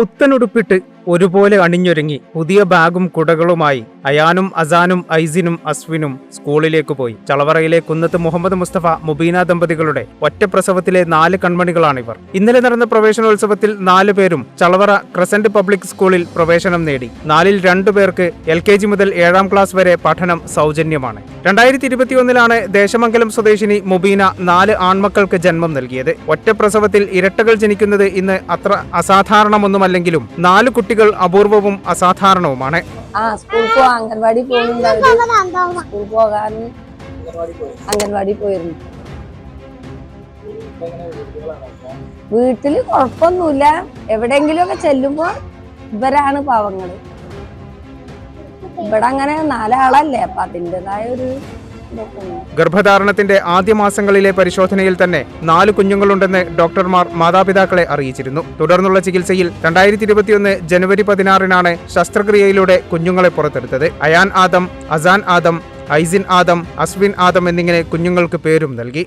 പുത്തനുടുപ്പിട്ട് ഒരുപോലെ അണിഞ്ഞൊരുങ്ങി പുതിയ ബാഗും കുടകളുമായി അയാനും അസാനും ഐസിനും അസ്വിനും സ്കൂളിലേക്ക് പോയി. ചളവറയിലെ കുന്നത്ത് മുഹമ്മദ് മുസ്തഫ മുബീന ദമ്പതികളുടെ ഒറ്റപ്രസവത്തിലെ നാല് കൺമണികളാണിവർ. ഇന്നലെ നടന്ന പ്രവേശനോത്സവത്തിൽ നാലു പേരും ചളവറ ക്രസന്റ് പബ്ലിക് സ്കൂളിൽ പ്രവേശനം നേടി. നാലിൽ രണ്ടു പേർക്ക് എൽ കെ ജി മുതൽ ഏഴാം ക്ലാസ് വരെ പഠനം സൗജന്യമാണ്. രണ്ടായിരത്തി ഇരുപത്തിയൊന്നിലാണ് ദേശമംഗലം സ്വദേശിനി മുബീന നാല് ആൺമക്കൾക്ക് ജന്മം നൽകിയത്. ഒറ്റപ്രസവത്തിൽ ഇരട്ടകൾ ജനിക്കുന്നത് ഇന്ന് അത്ര അസാധാരണമൊന്നുമല്ലെങ്കിലും നാല് കുട്ടികൾ അപൂർവവും അസാധാരണവുമാണ്. ആ സ്കൂൾ പോവാ അംഗൻവാടി പോകുന്നുണ്ട് അവർ. സ്കൂളിൽ പോകാൻ അംഗൻവാടി പോയിരുന്നു. വീട്ടിൽ കുഴപ്പമൊന്നുമില്ല എവിടെയെങ്കിലും ഒക്കെ ചെല്ലുമ്പോ ഇവരാണ് പാവങ്ങൾ. ഇവിടെ അങ്ങനെ നാലാളല്ലേ അപ്പൊ അതിന്റെതായ ഒരു. ഗർഭധാരണത്തിന്റെ ആദ്യ മാസങ്ങളിലെ പരിശോധനയിൽ തന്നെ നാല് കുഞ്ഞുങ്ങളുണ്ടെന്ന് ഡോക്ടർമാർ മാതാപിതാക്കളെ അറിയിച്ചിരുന്നു. തുടർന്നുള്ള ചികിത്സയിൽ രണ്ടായിരത്തി ഇരുപത്തിയൊന്ന് ജനുവരി പതിനാറിനാണ് ശസ്ത്രക്രിയയിലൂടെ കുഞ്ഞുങ്ങളെ പുറത്തെടുത്തത്. അയാൻ ആദം അസാൻ ആദം ഐസിൻ ആദം അസ്വിൻ ആദം എന്നിങ്ങനെ കുഞ്ഞുങ്ങൾക്ക് പേരും നൽകി.